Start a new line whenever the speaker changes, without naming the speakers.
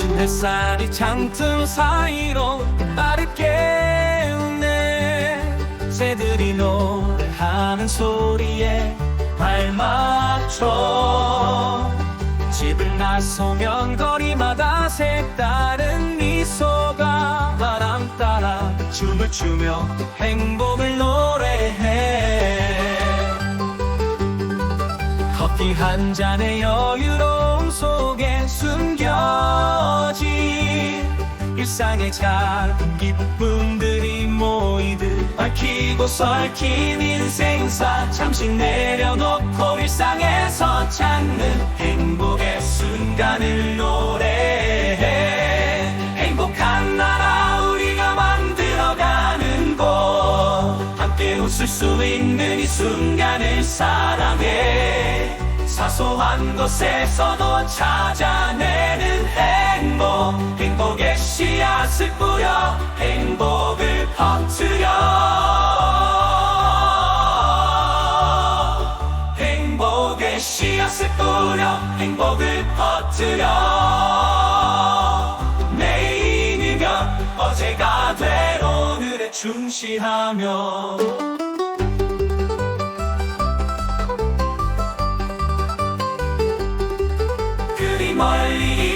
거친 햇살이 장등 사이로 빠르게 웃네. 새들이 노래하는 소리에 발 맞춰. 집을 나서면 거리마다 색다른 미소가 바람 따라 춤을 추며 행복을 노래해. 커피 한 잔의 여유로 일상의 작은 기쁨들이 모이듯 얽히고 설킨 인생사 잠시 내려놓고 일상에서 찾는 행복의 순간을 노래해. 행복한 나라 우리가 만들어가는 곳. 함께 웃을 수 있는 이 순간을 사랑해. 사소한 것에서도 찾아내 씨앗을 뿌려 행복을 퍼뜨려. 행복의 씨앗을 뿌려 행복을 퍼뜨려. 내일이면 어제가 될 오늘에 충실하며. 그리 멀리